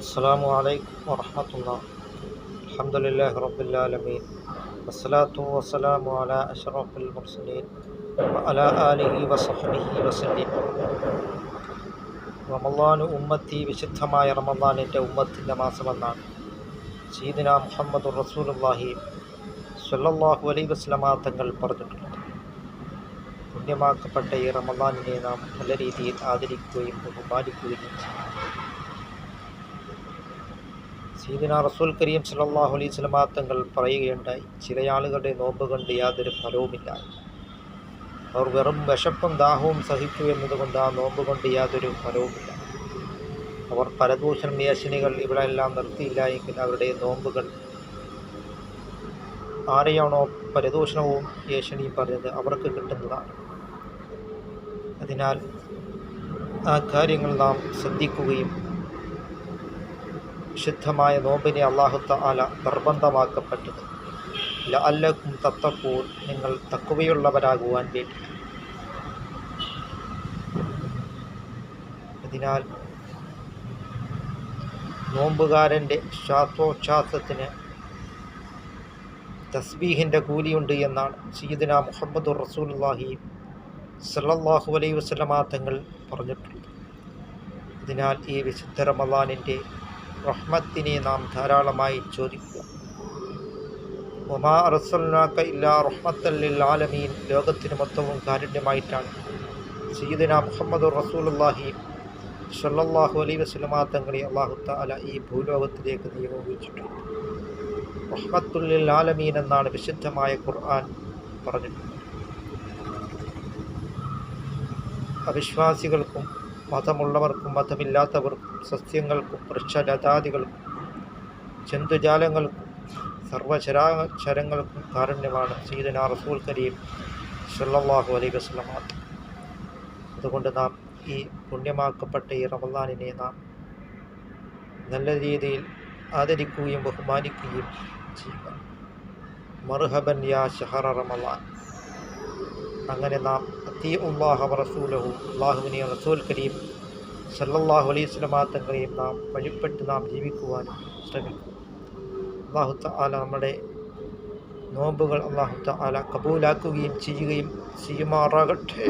അസ്സാം വലൈക്കും വർഹമത്തുള്ള അലഹമുല്ലാ റബുല്ലാലമീൻ വസ്സലാത്തു വസ്സലാമു അല അഷറഫുൽ മുർസലീൻ. അല ആലിഹി വസഹബിഹി വസല്ലിം. റമദാൻ ഉമ്മത്തി വിശുദ്ധമായ റമദാനിന്റെ ഉമ്മത്തിന്റെ മാസമെന്നാണ്. സീദിന മുഹമ്മദ് റസൂലുല്ലാഹി സല്ലല്ലാഹു അലൈ വസ്ലമാ തങ്ങൾ പറഞ്ഞിട്ടുള്ളത്. പുണ്യമാക്കപ്പെട്ട ഈ റമദാനിനെ നാം നല്ല രീതിയിൽ ആദരിക്കുകയും ബഹുമാനിക്കുകയും ചെയ്യും. സീദിന റസൂൽ കരീം സലാഹു അലൈഹി വസല്ലമ തങ്ങൾ പറയുകയുണ്ടായി ചില ആളുകളുടെ നോമ്പ് കൊണ്ട് യാതൊരു ഫലവുമില്ല. അവർ വെറും വിശപ്പും ദാഹവും സഹിച്ചു എന്നതുകൊണ്ട് ആ നോമ്പ് കൊണ്ട് യാതൊരു ഫലവുമില്ല. അവർ പരദൂഷണം ഇവിടെ എല്ലാം നിർത്തിയില്ല എങ്കിൽ അവരുടെ നോമ്പുകൾ ആരെയാണോ പരദൂഷണവും യേശനിയും പറഞ്ഞത് അവർക്ക് കിട്ടുന്നതാണ്. അതിനാൽ ആ കാര്യങ്ങൾ നാം ശ്രദ്ധിക്കുകയും വിശുദ്ധമായ നോമ്പിനെ അള്ളാഹുത്ത ആല നിർബന്ധമാക്കപ്പെട്ടത്. ലഅല്ലക്കും തത്തപ്പോൾ നിങ്ങൾ തക്കുവയുള്ളവരാകുവാൻ വേണ്ടി. അതിനാൽ നോമ്പുകാരന്റെ ശ്വാസോച്ഛ്വാസത്തിന് തസ്ബീഹിന്റെ കൂലിയുണ്ട് എന്നാണ് സീദന മുഹമ്മദ് റസൂലുള്ളാഹി സല്ലല്ലാഹു അലൈഹി വസല്ലമ തങ്ങൾ പറഞ്ഞിട്ടുള്ളത്. അതിനാൽ ഈ വിശുദ്ധ റമദാനിന്റെ റഹ്മത്തിനെ നാം ധാരാളമായി ചോദിക്കുക. ഒമാ അറസൽനാക്ക ഇല്ലാ റഹ്മത്തല്ലിൽ ആലമീൻ. ലോകത്തിന് മൊത്തവും കാരുണ്യമായിട്ടാണ്. സീദന മുഹമ്മദ് റസൂലുള്ളാഹി ഷല്ലാഹു അലൈഹി വസ്ലമാ തങ്ങളെ അള്ളാഹു തആല ഈ ഭൂലോകത്തിലേക്ക് നിയോഗിച്ചിട്ടുണ്ട്. റഹ്മത്തുല്ലിൽ ആലമീൻ എന്നാണ് വിശുദ്ധമായ ഖുർആൻ പറഞ്ഞിട്ടുള്ളത്. അവിശ്വാസികൾക്കും മതമുള്ളവർക്കും മതമില്ലാത്തവർക്കും സസ്യങ്ങൾക്കും വൃക്ഷലതാദികൾക്കും ജന്തുജാലങ്ങൾക്കും സർവചരാചരങ്ങൾക്കും കാരുണ്യമാണ് സീദന റസൂൽ കരീം സല്ലാഹു അലൈ വസ്ലമാണ് അതുകൊണ്ട് നാം ഈ പുണ്യമാക്കപ്പെട്ട ഈ റമദാനിനെ നാം നല്ല രീതിയിൽ ആദരിക്കുകയും ബഹുമാനിക്കുകയും ചെയ്യുക. മർഹബൻ യാ ഷഹറ റമദാൻ. അങ്ങനെ നാം അത്തി ഉള്ളാഹ റസൂലഹു അള്ളാഹുവിനെ റസൂൽ കരീം സല്ലല്ലാഹു അലൈഹി സ്വലമാ തങ്ങളെയും നാം വഴിപ്പെട്ട് നാം ജീവിക്കുവാനും ശ്രമിക്കും. അള്ളാഹു ആല നമ്മുടെ നോമ്പുകൾ അള്ളാഹു ആല കബൂലാക്കുകയും ചെയ്യുകയും ചെയ്യുമാറാകട്ടെ.